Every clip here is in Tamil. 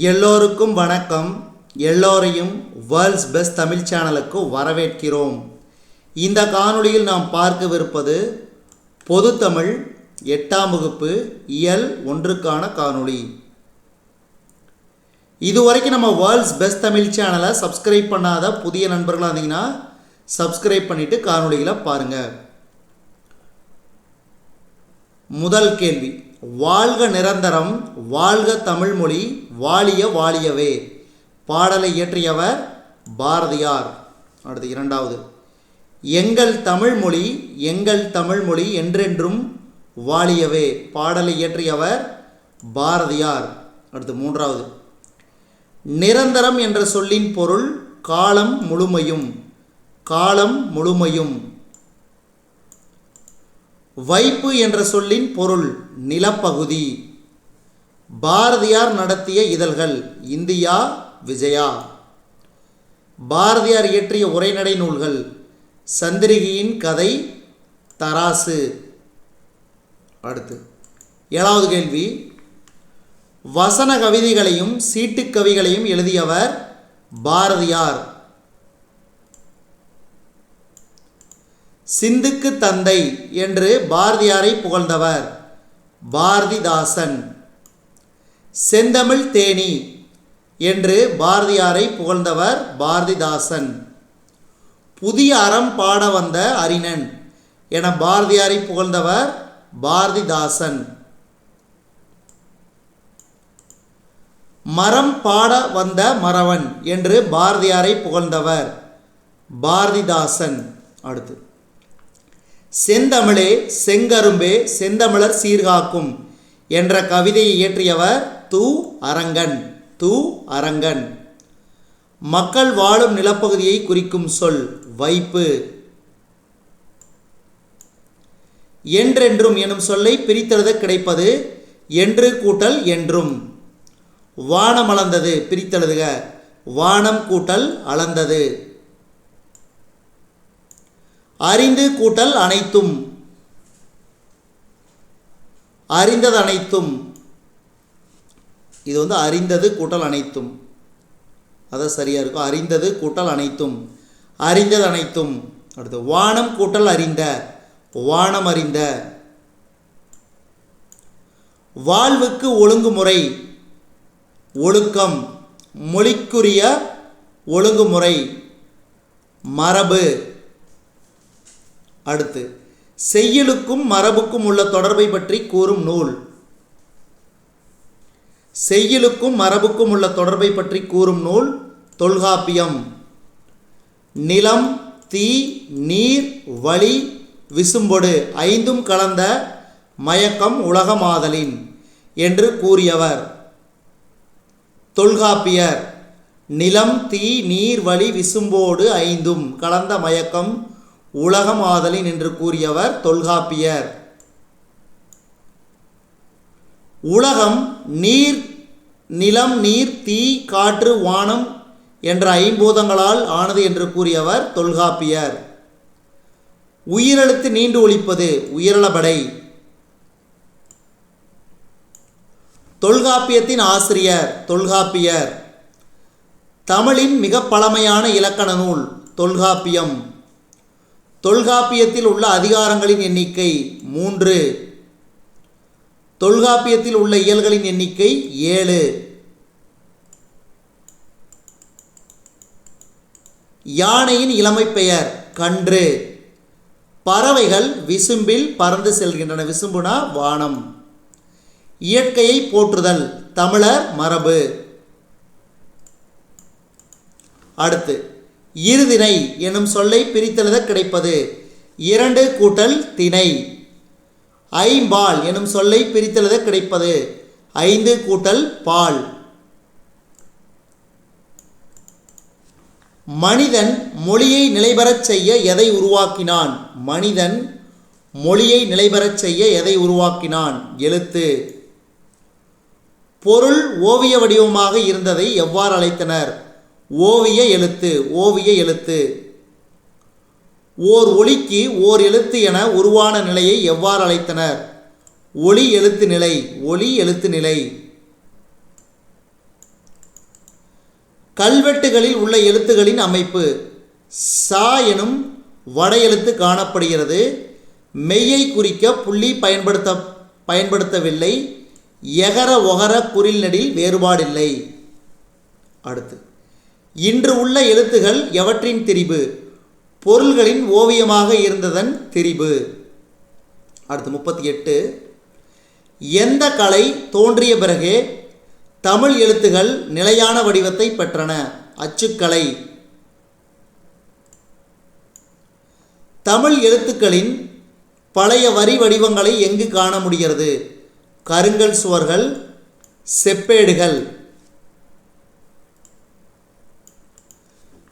எல்லோருக்கும் வணக்கம். எல்லோரையும் வேர்ல்ட்ஸ் பெஸ்ட் தமிழ் சேனலுக்கு வரவேற்கிறோம். இந்த காணொளியில் நாம் பார்க்கவிருப்பது பொதுத்தமிழ் எட்டாம் வகுப்பு இயல் ஒன்றுக்கான காணொளி. இதுவரைக்கும் நம்ம வேர்ல்ட்ஸ் பெஸ்ட் தமிழ் சேனலை சப்ஸ்கிரைப் பண்ணாத புதிய நண்பர்களாக இருந்தீங்கன்னா சப்ஸ்கிரைப் பண்ணிவிட்டு காணொளிகளை பாருங்கள் முதல் கேள்வி. வாழ்க நிரந்தரம் வாழ்க தமிழ்மொழி வாழிய வாழியவே. பாடலை இயற்றியவர் பாரதியார். அடுத்து இரண்டாவது. எங்கள் தமிழ்மொழி எங்கள் தமிழ்மொழி என்றென்றும் வாழியவே. பாடலை இயற்றியவர் பாரதியார். அடுத்து மூன்றாவது. நிரந்தரம் என்ற சொல்லின் பொருள் காலம் முழுமையும் காலம் முழுமையும். வைப்பு என்ற சொல்லின் பொருள் நிலப்பகுதி. பாரதியார் நடத்திய இதழ்கள் இந்தியா விஜயா. பாரதியார் இயற்றிய உரைநடை நூல்கள் சந்திரிகையின் கதை தராசு. அடுத்து ஏழாவது கேள்வி. வசன கவிதைகளையும் சீட்டுக் கவிகளையும் எழுதியவர் பாரதியார். சிந்துக்கு தந்தை என்று பாரதியாரை புகழ்ந்தவர். பாரதிதாசன். செந்தமிழ் தேனி என்று பாரதியாரை புகழ்ந்தவர் பாரதிதாசன். புதிய அறம் பாட வந்த அறிஞன் என பாரதியாரை புகழ்ந்தவர் பாரதிதாசன். மரம் பாட வந்த மறவன் என்று பாரதியாரை புகழ்ந்தவர் பாரதிதாசன். அடுத்து. செந்தமிழே செங்கரும்பே செந்தமிழர் சீர்காக்கும் என்ற கவிதையை இயற்றியவர் து அரங்கன் து அரங்கன். மக்கள் வாழும் நிலப்பகுதியை குறிக்கும் சொல் வைப்பு. என்றென்றும் எனும் சொல்லை பிரித்தெழுத கிடைப்பது என்று கூட்டல் என்றும். வானம் அளந்தது பிரித்தெழுதுக. வானம் கூட்டல் அளந்தது. அறிந்து கூட்டல் அனைத்தும். அறிந்தது அனைத்தும். இது வந்து அறிந்தது கூட்டல் அனைத்தும். அதான் சரியாக இருக்கும். அறிந்தது கூட்டல் அனைத்தும். அறிந்தது அனைத்தும். அடுத்து வானம் கூட்டல் அறிந்த. வானம் அறிந்த. வாழ்வுக்கு ஒழுங்குமுறை. ஒழுக்கம். மொழிக்குரிய ஒழுங்குமுறை. மரபு. அடுத்து செய்யலுக்கும் மரபுக்கும் உள்ள தொடர்பை பற்றி கூறும் நூல். செய்யலுக்கும் மரபுக்கும் உள்ள தொடர்பை பற்றி கூறும் நூல் தொல்காப்பியம். நிலம் தீ நீர் வழி விசும்பொடு ஐந்தும் கலந்த மயக்கம் உலகமாதலின் என்று கூறியவர். தொல்காப்பியர் நிலம் தீ நீர் வழி விசும்போடு ஐந்தும் கலந்த மயக்கம் உலகம் ஆதலின் என்று கூறியவர் தொல்காப்பியர். உலகம் நீர் நிலம் நீர் தீ காற்று வானம் என்ற ஐம்பூதங்களால் ஆனது என்று கூறியவர் தொல்காப்பியர். உயிரெழுத்து நீண்டு ஒழிப்பது உயிரளபடை. தொல்காப்பியத்தின் ஆசிரியர் தொல்காப்பியர். தமிழின் மிக பழமையான இலக்கண நூல் தொல்காப்பியம். தொல்காப்பியத்தில் உள்ள அதிகாரங்களின் எண்ணிக்கை மூன்று. தொல்காப்பியத்தில் உள்ள இயல்களின் எண்ணிக்கை ஏழு. யானையின் இளமை பெயர் கன்று. பறவைகள் விசும்பில் பறந்து செல்கின்றன. விசும்புனா வானம். இயற்கையை போற்றுதல் தமிழர் மரபு. அடுத்து இருதிணை எனும் சொல்லை பிரித்தெழுத கிடைப்பது. இரண்டு கூட்டல் திணை. ஐம்பால் எனும் சொல்லை பிரித்தெழுத கிடைப்பது. ஐந்து கூட்டல் பால். மனிதன் மொழியை நிலைபெறச் செய்ய எதை உருவாக்கினான்? மனிதன் மொழியை நிலைபெறச் செய்ய எதை உருவாக்கினான்? எழுத்து. பொருள் ஓவிய வடிவமாக இருந்ததை எவ்வாறு அழைத்தனர்? ஓவிய எழுத்து ஓவிய எழுத்து. ஓர் ஒளிக்கு ஓர் எழுத்து என உருவான நிலையை எவ்வாறு அழைத்தனர்? ஒளி எழுத்து நிலை ஒளி எழுத்து நிலை. கல்வெட்டுகளில் உள்ள எழுத்துகளின் அமைப்பு சா எனும் வட எழுத்து காணப்படுகிறது. மெய்யை குறிக்க புள்ளி பயன்படுத்த பயன்படுத்தவில்லை. எகர ஒகர குறில் நெடில் வேறுபாடில்லை. அடுத்து. இன்று உள்ள எழுத்துகள் எவற்றின் திரிபு? பொருள்களின் ஓவியமாக இருந்ததன் திரிபு. அடுத்து முப்பத்தி எட்டு. எந்த கலை தோன்றிய பிறகே தமிழ் எழுத்துகள் நிலையான வடிவத்தை பெற்றன? அச்சுக்கலை. தமிழ் எழுத்துக்களின் பழைய வரி வடிவங்களை எங்கு காண முடிகிறது? கருங்கல் சுவர்கள் செப்பேடுகள்.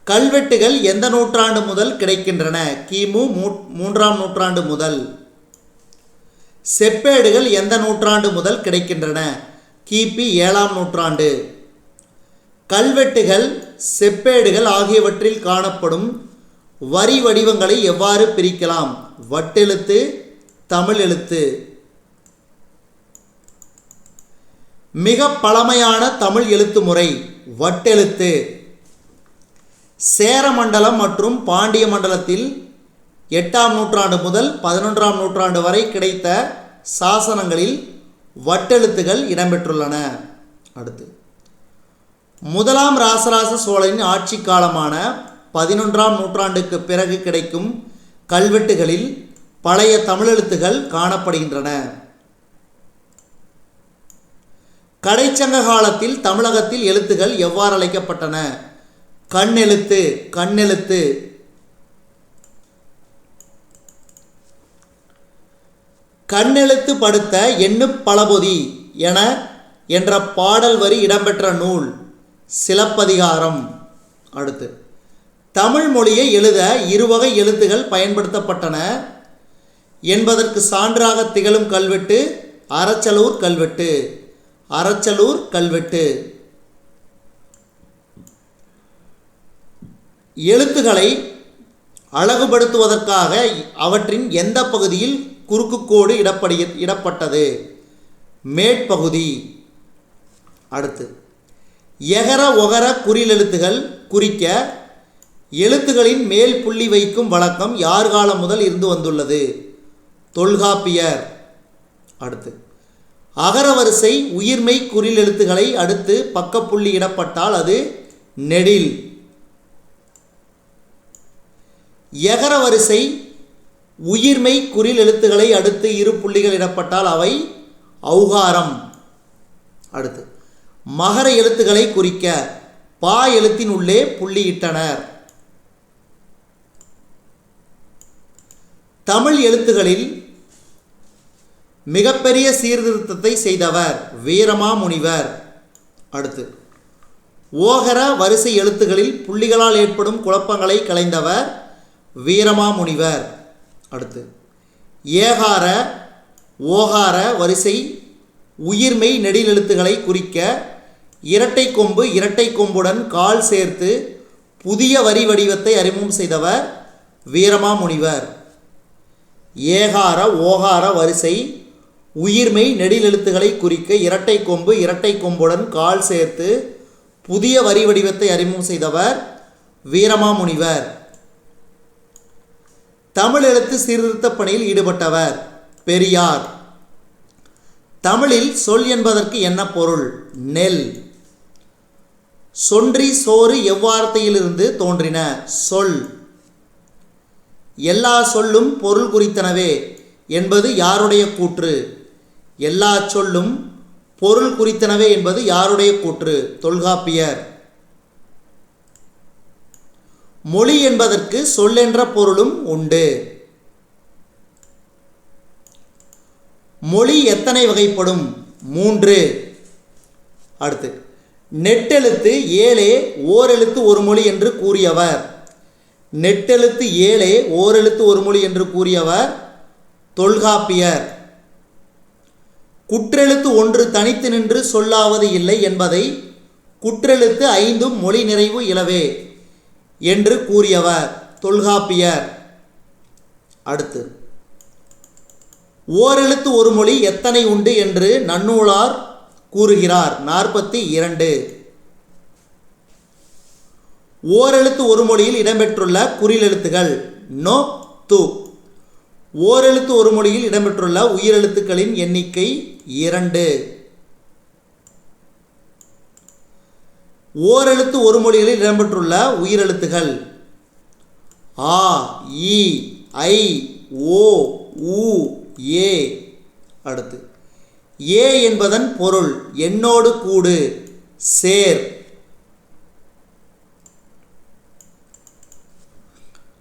கல்வெட்டுகள் எந்த நூற்றாண்டு முதல் கிடைக்கின்றன? கிமு மூ- மூன்றாம் நூற்றாண்டு முதல். செப்பேடுகள் எந்த நூற்றாண்டு முதல் கிடைக்கின்றன? கிபி ஏழாம் நூற்றாண்டு. கல்வெட்டுகள் செப்பேடுகள் ஆகியவற்றில் காணப்படும் வரி வடிவங்களை எவ்வாறு பிரிக்கலாம்? வட்டெழுத்து தமிழ் எழுத்து மிக பழமையான தமிழ் எழுத்து முறை வட்டெழுத்து. சேர மண்டலம் மற்றும் பாண்டிய மண்டலத்தில் எட்டாம் நூற்றாண்டு முதல் பதினொன்றாம் நூற்றாண்டு வரை கிடைத்த சாசனங்களில் வட்டெழுத்துகள் இடம்பெற்றுள்ளன. அடுத்து முதலாம் ராசராச சோழனின் ஆட்சி காலமான பதினொன்றாம் நூற்றாண்டுக்கு பிறகு கிடைக்கும் கல்வெட்டுகளில் பழைய தமிழெழுத்துகள் காணப்படுகின்றன. கடைச்சங்க காலத்தில் தமிழகத்தில் எழுத்துகள் எவ்வாறு அழைக்கப்பட்டன? கண்ணெழுத்து கண்ணெழுத்து. கண்ணெழுத்து படுத்த எண்ணு பலபொதி என என்ற பாடல் வரி இடம்பெற்ற நூல். சிலப்பதிகாரம். அடுத்து. தமிழ் மொழியை எழுத இருவகை எழுத்துகள் பயன்படுத்தப்பட்டன. என்பதற்கு சான்றாக திகழும் கல்வெட்டு அரச்சலூர் கல்வெட்டு. அரச்சலூர் கல்வெட்டு. எழுத்துக்களை அழகுபடுத்துவதற்காக அவற்றின் எந்த பகுதியில் குறுக்குக்கோடு இடப்படி இடப்பட்டது? மேற்பகுதி. அடுத்து. எகர ஒகர குறிலெழுத்துகள் குறிக்க எழுத்துகளின் மேல் புள்ளி வைக்கும் வழக்கம் யார் காலம் முதல் இருந்து வந்துள்ளது? தொல்காப்பியர். அடுத்து. அகரவரிசை உயிர்மெய் குறில் அடுத்து பக்கப்புள்ளி இடப்பட்டால் அது நெடில். எகர வரிசை உயிர்மை குறில் எழுத்துக்களை அடுத்து இரு புள்ளிகள் இடப்பட்டால் அவை அவுகாரம் அடுத்து மகர எழுத்துக்களை குறிக்க பா எழுத்தின் உள்ளே புள்ளியிட்டனர். தமிழ் எழுத்துகளில் மிகப்பெரிய சீர்திருத்தத்தை செய்தவர் வீரமாமுனிவர். அடுத்து ஓகர வரிசை எழுத்துகளில் புள்ளிகளால் ஏற்படும் குழப்பங்களை களைந்தவர் வீரமாமுனிவர் அடுத்து ஏகார ஓகார வரிசை உயிர்மெய் நெடிலெழுத்துகளை குறிக்க இரட்டை கொம்பு இரட்டை கொம்புடன் கால் சேர்த்து புதிய வரி வடிவத்தை அறிமுகம் செய்தவர் வீரமாமுனிவர் ஏகார ஓகார வரிசை உயிர்மெய் நெடிலெழுத்துகளை குறிக்க இரட்டை கொம்பு இரட்டை கொம்புடன் கால் சேர்த்து புதிய வரி வடிவத்தை அறிமுகம் செய்தவர் வீரமாமுனிவர் தமிழ் எழுத்து சீர்திருத்த பணியில் ஈடுபட்டவர். பெரியார். தமிழில் சொல் என்பதற்கு என்ன பொருள்? நெல். சொன்றி சோறு எவ்வார்த்தையிலிருந்து தோன்றின? சொல். எல்லா சொல்லும் பொருள் குறித்தனவே என்பது யாருடைய கூற்று? எல்லா சொல்லும் பொருள் குறித்தனவே என்பது யாருடைய கூற்று? தொல்காப்பியர். மொழி என்பதற்கு சொல்லென்ற பொருளும் உண்டு. மொழி எத்தனை வகைப்படும்? மூன்று. அடுத்து நெட்டெழுத்து ஏழே ஓரெழுத்து ஒரு மொழி என்று கூறியவர். நெட்டெழுத்து ஏழே ஓரெழுத்து ஒரு மொழி என்று கூறியவர் தொல்காப்பியர். குற்றெழுத்து ஒன்று தனித்து நின்று சொல்லாவது இல்லை என்பதை குற்றெழுத்து ஐந்தும் மொழி நிறைவு இலவே. என்று கூறியவர் தொல்காப்பியர். அடுத்து ஓரெழுத்து ஒரு மொழி எத்தனை உண்டு என்று நன்னூலார் கூறுகிறார். நாற்பத்தி இரண்டு. ஓரெழுத்து ஒரு மொழியில் இடம்பெற்றுள்ள குறிலெழுத்துகள் நோ து. ஓரெழுத்து ஒரு மொழியில் இடம்பெற்றுள்ள உயிரெழுத்துக்களின் எண்ணிக்கை இரண்டு. ஓரெழுத்து ஒரு மொழிகளில் இடம்பெற்றுள்ள உயிரெழுத்துகள். ஆ இ ஐ ஓ உ ஏ. அடுத்து ஏ என்பதன் பொருள் என்னோடு கூடு சேர்.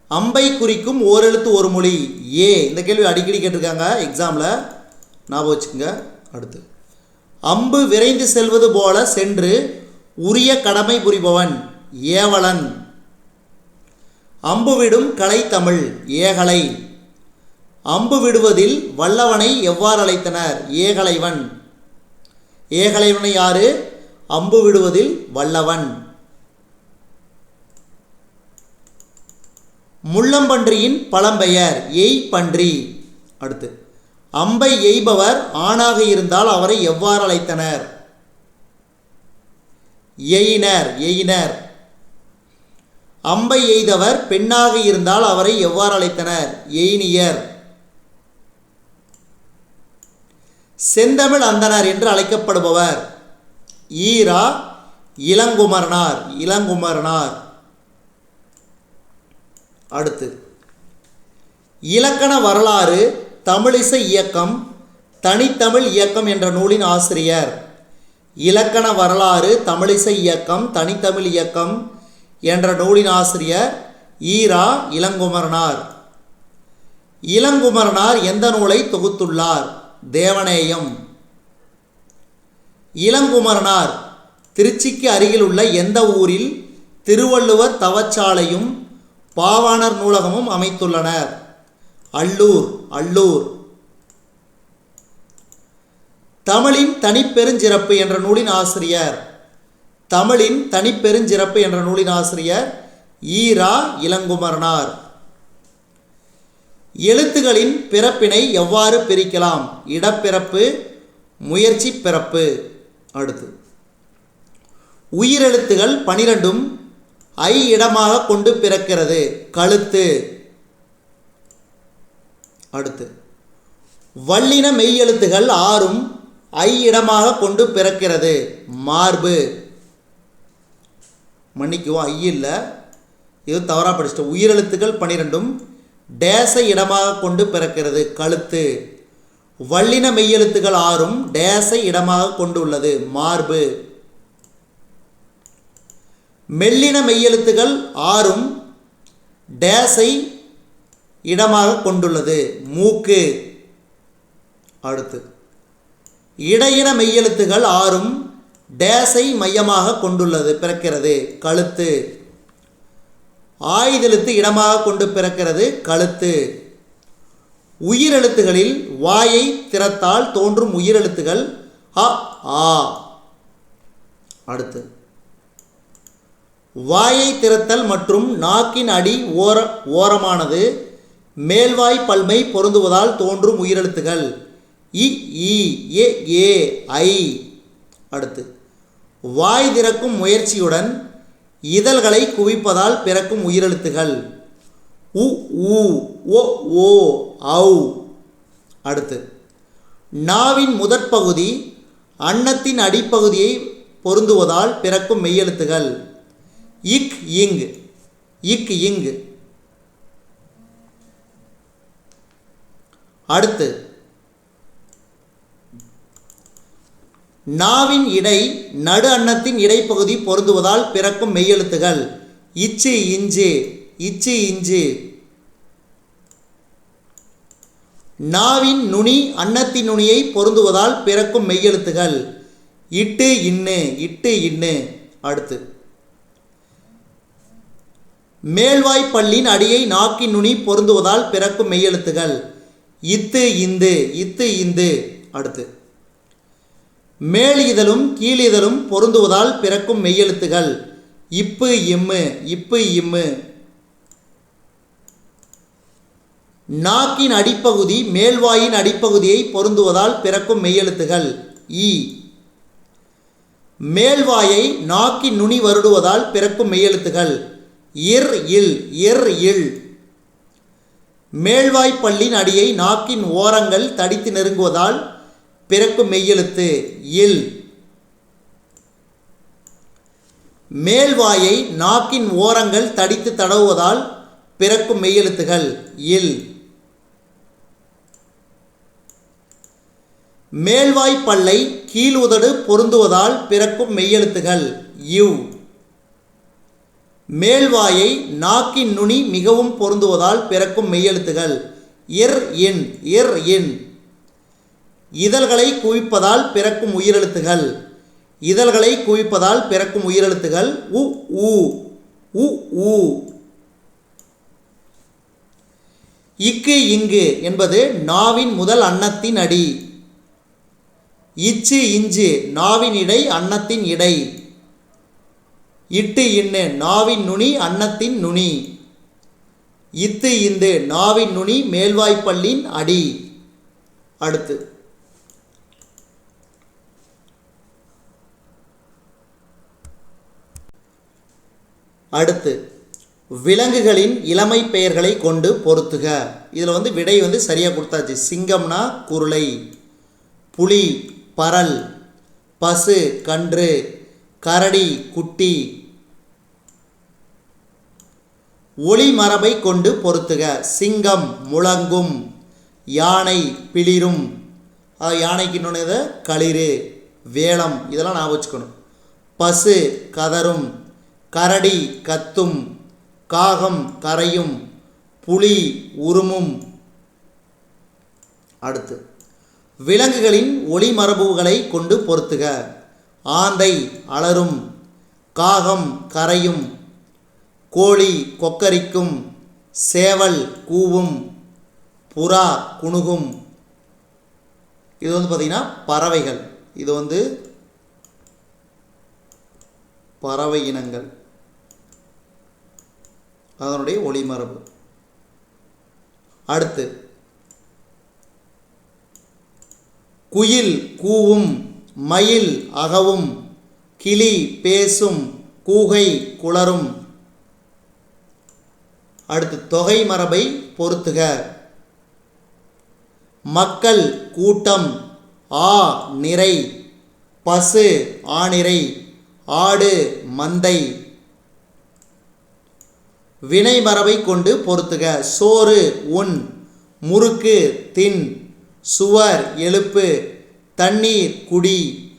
அம்பை குறிக்கும் ஓரெழுத்து ஒரு மொழி ஏ. இந்த கேள்வி அடிக்கடி கேட்டிருக்காங்க எக்ஸாமில் ஞாபகம் வச்சுக்கோங்க. அடுத்து அம்பு விரைந்து செல்வது போல சென்று உரிய கடமை புரிபவன் ஏவலன். அம்பு விடும் கலைத்தமிழ் ஏகலை. அம்பு விடுவதில் வல்லவனை எவ்வாறு அழைத்தனர்? ஏகலைவன். ஏகலைவனை யாரு? அம்பு விடுவதில் வல்லவன். முள்ளம்பன்றியின் பழம்பெயர் எய் பன்றி அடுத்து அம்பை எய்பவர் ஆணாக இருந்தால் அவரை எவ்வாறு அழைத்தனர்? எயினர் எயினர். அம்பை எய்தவர் பெண்ணாக இருந்தால் அவரை எவ்வாறு அழைத்தனர்? எயினியர். செந்தமிழ் அந்தனர் என்று அழைக்கப்படுபவர். ஈரா இளங்குமரனார் இளங்குமரனார். அடுத்து இலக்கண வரலாறு தமிழிசை இயக்கம் தனித்தமிழ் இயக்கம் என்ற நூலின் ஆசிரியர். இலக்கண வரலாறு தமிழிசை இயக்கம் தனித்தமிழ் இயக்கம் என்ற நூலின் ஆசிரியர் ஈரா இளங்குமரனார். இளங்குமரனார் எந்த நூலை தொகுத்துள்ளார்? தேவநேயம். இளங்குமரனார் திருச்சிக்கு அருகில் உள்ள எந்த ஊரில் திருவள்ளுவர் தவச்சாலையும் பாவாணர் நூலகமும் அமைத்துள்ளனர்? அல்லூர் அல்லூர். தமிழின் தனிப்பெருஞ்சிறப்பு என்ற நூலின் ஆசிரியர். தமிழின் தனிப்பெருஞ்சிறப்பு என்ற நூலின் ஆசிரியர் ஈரா இளங்குமரனார். எழுத்துகளின் பிறப்பினை எவ்வாறு பிரிக்கலாம்? இடப்பிறப்பு முயற்சி பிறப்பு. அடுத்து. உயிரெழுத்துகள் பனிரெண்டும் ஐ இடமாக கொண்டு பிறக்கிறது. கழுத்து. அடுத்து. வல்லின மெய்யெழுத்துகள் ஆறும் ஐ இடமாக கொண்டு பிறக்கிறது. மார்பு. மன்னிக்குவோம் ஐ இல்லை. இது தவறாக படிச்சிட்டோம். உயிரெழுத்துக்கள் பனிரெண்டும் டேஸை இடமாக கொண்டு பிறக்கிறது. கழுத்து. வல்லின மெய்யெழுத்துகள் ஆறும் டேஸை இடமாக கொண்டுள்ளது. மார்பு. மெல்லின மெய்யெழுத்துகள் ஆறும் டேஸை இடமாக கொண்டுள்ளது. மூக்கு. அடுத்து. இடையின மெய்யெழுத்துகள் ஆறும் டேஸை மையமாக கொண்டுள்ளது பிறக்கிறது. கழுத்து. ஆயுதெழுத்து இடமாக கொண்டு பிறக்கிறது கழுத்து. உயிரெழுத்துகளில் வாயை திறத்தால் தோன்றும் உயிரெழுத்துகள் அ ஆ. அடுத்து. வாயை திறத்தல் மற்றும் நாக்கின் அடி ஓர ஓரமானது மேல்வாய் பல்மை பொருந்துவதால் தோன்றும் உயிரெழுத்துகள். இ ஈ ஏ ஏ ஐ. அடுத்து. வாய் திறக்கும் முயற்சியுடன் இதழ்களை குவிப்பதால் பிறக்கும் உயிரெழுத்துகள். உ ஊ ஓ ஓ ஔ. அடுத்து. நாவின் முதற் பகுதி அன்னத்தின் அடிப்பகுதியை பொருந்துவதால் பிறக்கும் மெய்யெழுத்துகள். இக் இங் இக் இங் அடுத்து. நாவின் இடை நடு அன்னத்தின் இடைப்பகுதி பொருந்துவதால் பிறக்கும் மெய்யெழுத்துகள். இச்சு இஞ்சு இச்சு இஞ்சு. நாவின் நுனி அன்னத்தின் நுனியை பொருந்துவதால் பிறக்கும் மெய்யெழுத்துகள். இட்டு இன்னு இட்டு இன்னு. அடுத்து. மேல்வாய் அடியை நாக்கின் நுனி பொருந்துவதால் பிறக்கும் மெய்யெழுத்துகள். இத்து இந்து இத்து இந்து. அடுத்து. மேல் இதழும் கீழ் இதழும் பொருந்துவதால் பிறக்கும் மெய்யெழுத்துகள். இப்பு இம்மு இப்பு இம்மு. நாக்கின் அடிப்பகுதி மேல்வாயின் அடிப்பகுதியை பொருந்துவதால் பிறக்கும் மெய்யெழுத்துகள். இ. மேல்வாயை நாக்கின் நுனி வருடுவதால் பிறக்கும் மெய்யெழுத்துகள். இர் இல் இர் இல். மேல்வாய் அடியை நாக்கின் ஓரங்கள் தடித்து நெருங்குவதால் பிறக்கும் மெய்யெழுத்து இல். மேல்வாயை நாக்கின் ஓரங்கள் தடித்து தடவுவதால் பிறக்கும் மெய்யெழுத்துகள் இல். மேல்வாய் பல்லை கீழ் உதடு பொருந்துவதால் பிறக்கும் மெய்யெழுத்துகள் யு. மேல்வாயை நாக்கின் நுனி மிகவும் பொருந்துவதால் பிறக்கும் மெய்யெழுத்துகள் இர் இன் இர் இன். இதழ்களை குவிப்பதால் பிறக்கும் உயிரெழுத்துகள். இதழ்களை குவிப்பதால் பிறக்கும் உயிரெழுத்துகள். உ ஊ உ ஊ இக்கு இங்கு என்பது நாவின் முதல் அன்னத்தின் அடி. இச்சு இஞ்சு நாவின் இடை அன்னத்தின் இடை. இட்டு இன்னு நாவின் நுனி அன்னத்தின் நுனி. இத்து இந்து நாவின் நுனி மேல்வாய்ப்பள்ளின் அடி. அடுத்து. அடுத்து விலங்குகளின் இளமை பெயர்களை கொண்டு பொருத்துக. இதில் வந்து விடை வந்து சரியாக கொடுத்தாச்சு. சிங்கம்னா குருளை புலி பரல் பசு கன்று கரடி குட்டி ஒளி மரபை கொண்டு பொருத்துக. சிங்கம் முழங்கும் யானை பிளிரும். யானைக்கு இன்னொன்று களிறு வேளம். இதெல்லாம் ஞாபகம் வச்சுக்கணும். பசு கதரும் கரடி கத்தும் காகம் கரையும் புலி உருமும். அடுத்து விலங்குகளின் ஒளிமரபுகளை கொண்டு பொருத்துக. ஆந்தை அலரும் காகம் கரையும் கோழி கொக்கரிக்கும் சேவல் கூவும் புறா குணுகும். இது வந்து பார்த்திங்கன்னா பறவைகள். இது வந்து பறவை இனங்கள். அதனுடைய ஒளிமரபு அடுத்து குயில் கூவும் மயில் அகவும் கிளி பேசும் கூகை குளரும். அடுத்து தொகை மரபை பொருத்துக மக்கள் கூட்டம் ஆ நிறை பசு ஆணிரை ஆடு மந்தை. வினைமரபை கொண்டு பொருத்துக. சோறு உன் முறுக்கு தின் சுவர் எழுப்பு தண்ணீர் குடி.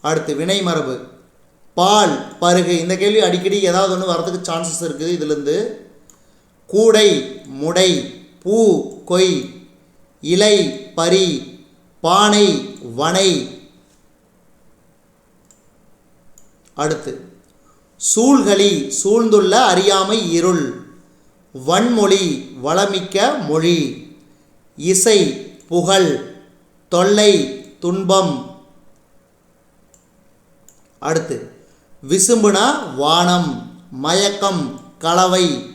அடுத்து வினைமரபு. பால் பருகு. இந்த கேள்வி அடிக்கடி ஏதாவது ஒன்று வரதுக்கு சான்சஸ் இருக்குது இதுலேருந்து. கூடை முடை பூ கொய் இலை பரி பானை வனை. அடுத்து சூழ்களி சூழ்ந்துள்ள அறியாமை இருள். வன்மொழி வளமிக்க மொழி. இசை புகழ் தொல்லை துன்பம். அடுத்து விசும்புனா வானம் மயக்கம் கலவை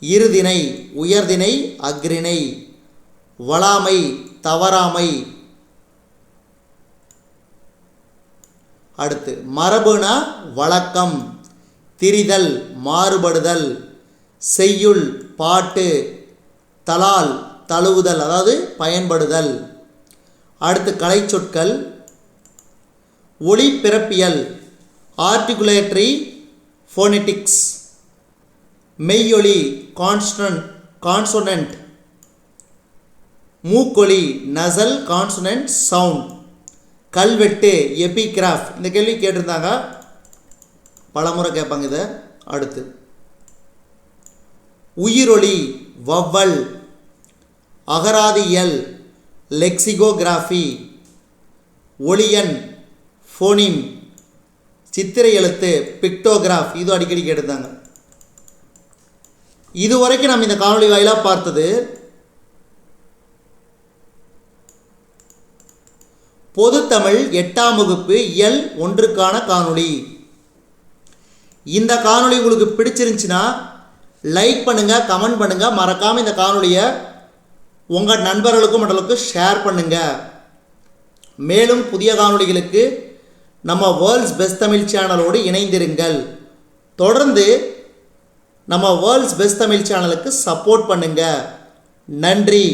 இருதினை உயர்தினை அக்ரிணை வளாமை தவறாமை. அடுத்து மரபுனா வழக்கம். திரிதல் மாறுபடுதல் செய்யுள் பாட்டு தலால் தழுவுதல் அதாவது பயன்படுதல். அடுத்து கலைச்சொற்கள். ஒளி பிறப்பியல் ஆர்டிகுலேட்டரி ஃபோனெட்டிக்ஸ் மெய்யொலி கான்ஸ்டன்ட் கான்சோனன்ட் மூக்கொலி நசல் கான்சோனன்ட் சவுண்ட் கல்வெட்டு எபிகிராஃப் இந்த கேள்வி கேட்டிருந்தாங்க. பலமுறை கேட்பாங்க இதை. அடுத்து. உயிரொளி வவ்வல் அகராதியல் லெக்சிகோகிராஃபி ஒளியன் ஃபோனிம் சித்திரை எழுத்து பிக்டோகிராஃப் இது அடிக்கடி கேட்டிருந்தாங்க. இதுவரைக்கும் நம்ம இந்த காணொலி வாயிலாக பார்த்தது பொதுத்தமிழ் எட்டாம் வகுப்பு இயல் ஒன்றுக்கான காணொளி. இந்த காணொளி உங்களுக்கு பிடிச்சிருந்துச்சுன்னா லைக் பண்ணுங்கள் கமெண்ட் பண்ணுங்கள் மறக்காமல் இந்த காணொளியை உங்கள் நண்பர்களுக்கும் மற்றவர்களுக்கும் ஷேர் பண்ணுங்கள் மேலும் புதிய காணொளிகளுக்கு நம்ம வேர்ல்ட்ஸ் பெஸ்ட் தமிழ் சேனலோடு இணைந்திருங்கள். தொடர்ந்து நம்ம வேர்ல்ட்ஸ் பெஸ்ட் தமிழ் சேனலுக்கு சப்போர்ட் பண்ணுங்கள் நன்றி.